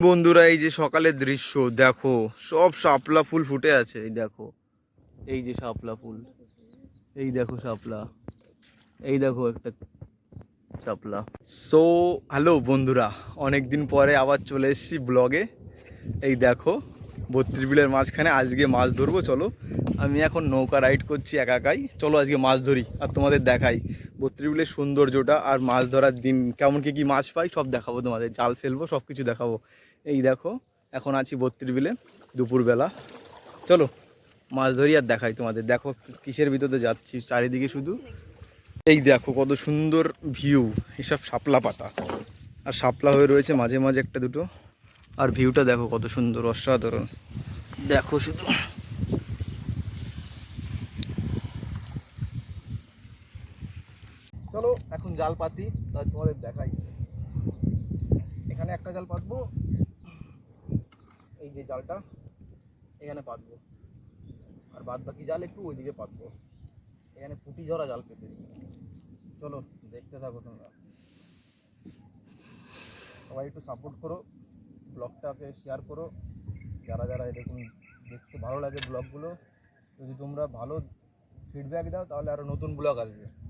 বন্ধুরা, এই যে সকালের দৃশ্য, দেখো, সব শাপলা ফুল ফুটে আছে, এই দেখো। এই যে শাপলা ফুল, এই দেখো শাপলা, এই দেখো একটা শাপলা। সো হ্যালো বন্ধুরা অনেক দিন পরে আবার চলে এসেছি ব্লগে। এই দেখো, বত্রিশ বিলের মাঝখানে আজকে মাছ ধরবো, চলো। আমি এখন নৌকা রাইড করছি একা একাই। চলো আজকে মাছ ধরি আর তোমাদের দেখাই। বত্রিশ বিলের সৌন্দর্যটা আর মাছ ধরার দিন, কেমন কি কি মাছ পাই সব দেখাবো তোমাদের, জাল ফেলব সব কিছু দেখাবো। এই দেখো, এখন আছি বত্রিশ বিলে, দুপুরবেলা। চলো, মাছ ধরি আর দেখাই তোমাদের। দেখো কিসের ভিতরে যাচ্ছি, চারিদিকে শুধু। এই দেখো কত সুন্দর ভিউ এসব শাপলা পাতা। আর শাপলা হয়ে রয়েছে মাঝে মাঝে একটা দুটো। আর ভিউটা দেখো কত সুন্দর, অসাধারণ। দেখো শুধু। চলো, এখন জাল পাতি তাহলে তোমাদের দেখাই। এখানে একটা জাল পাতবো যে জালটা এখানে পাতবো। আর বাদ বাকি জাল একটু ওইদিকে পাতবো। এখানে পুটি ঝরা জাল পেতেছি। চলো, দেখতে থাকো তোমরা। সবাই একটু সাপোর্ট করো, ব্লগটাকে শেয়ার করো। যারা যারা এরকম দেখতে ভালো লাগে ব্লগগুলো, যদি তোমরা ভালো ফিডব্যাক দাও, তাহলে আরও নতুন ব্লগ আসবে।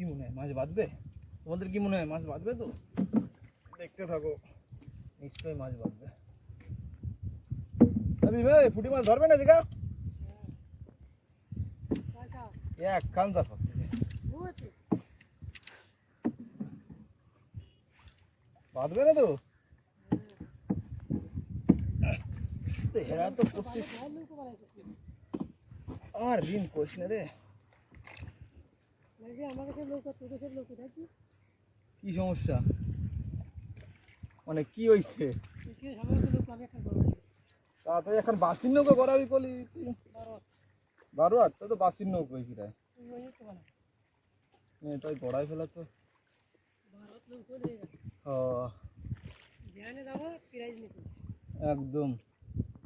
কি মনে হয় মাছ বাঁধবে তোমাদের কি মনে হয় মাছ বাঁধবে তো দেখতে থাকো নিশ্চয়ই মাছ বাঁধবে আমি ভাই ফুটি মাছ ধরবে না দেখা এক কান্তা করতেছে বাঁধবে না তো তো হেরা তো করছিস আর ঋণ করিস না রে কি সমস্যা? মানে কি হইছে? তাতে এখন বাসির নৌকো করাবি কলি তুই বারো আর তো বাসির নৌকো ফিরায়। এটাই গড়াই ফেলা তো। ও, একদম।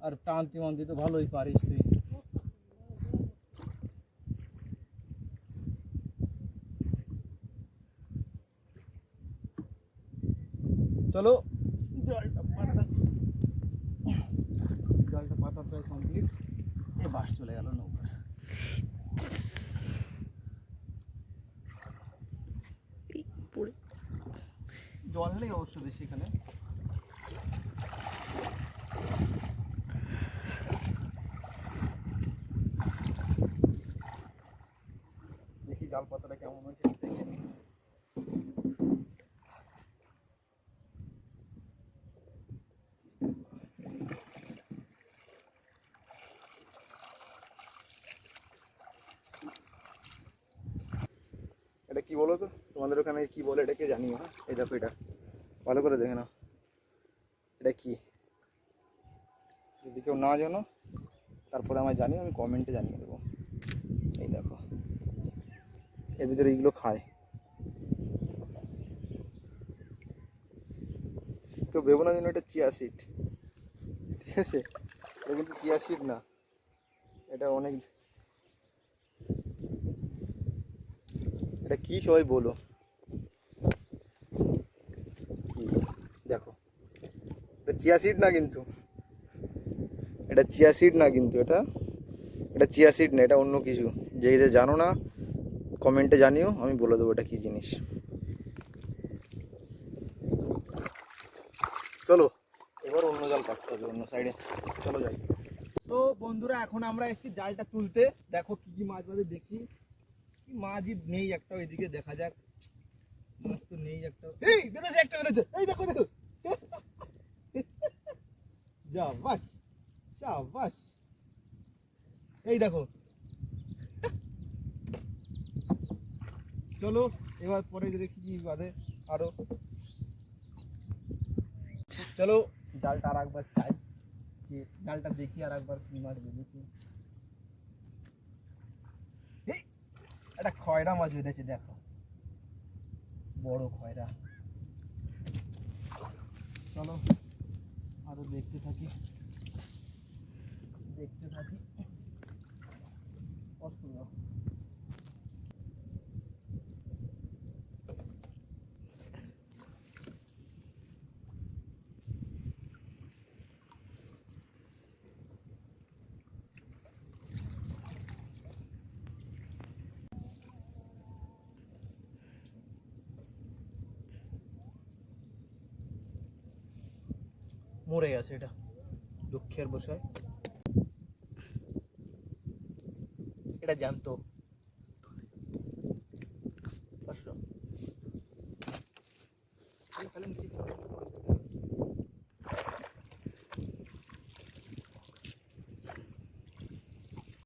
আর টানতি মানতি তো ভালোই পারিস তুই। চলো জলটা পাতা জলটা পাতা প্রায় কমপ্লিট এ বাস চলে গেল নৌকার জল নেই অবশ্য বেশি এখানে দেখি জাল পাতাটা কেমন হয়েছে দেখে নিই। এটা কি বলো তো? তোমাদের ওখানে কি বলে এটাকে জানিও হ্যাঁ এই দেখো এটা। ভালো করে দেখে নাও। এটা কি? যদি কেউ না জানো, তারপরে আমায় জানিও, আমি কমেন্টে জানিয়ে দেবো। এই দেখো। এর ভিতরে এইগুলো খায়। কেউ ভেবো না যেন এটা চিয়া সিড ঠিক আছে? এটা কিন্তু চিয়া সিড না। এটা অনেক এটা কি সবাই বলো? দেখো। এটা চিয়া সিড না কিন্তু? এটা চিয়া সিড না কিন্তু এটা? এটা চিয়া সিড না, এটা অন্য কিছু। যে যে জানো না, কমেন্টে জানিও, আমি বলে দেবো এটা কি জিনিস। চলো, এবার অন্য জাল কাটতে হবে, অন্য সাইডে চলো যাই। তো বন্ধুরা, এখন আমরা এসেছি জালটা তুলতে। দেখো কি কি মাছ বাজে দেখি। মাছই নেই একটা ওইদিকে দেখা যাক। মাছ তো নেই একটা এই বেরোছে একটা বেরোছে এই দেখো দেখো। যা বাস বাস এই দেখো। চলো, এবার পরে দেখি কি বাদে আরও। চলো, জালটা আর একবার চাই। যে জালটা দেখি আর একবার কি মাছ বেঁধেছে এই, একটা খয়রা মাছ বেঁধেছে দেখো। বড় খয়রা। চলো আরও দেখতে থাকি। দেখতে থাকি কষ্ট দাও মরে গেছে এটা। দুঃখের বসায় এটা জানতো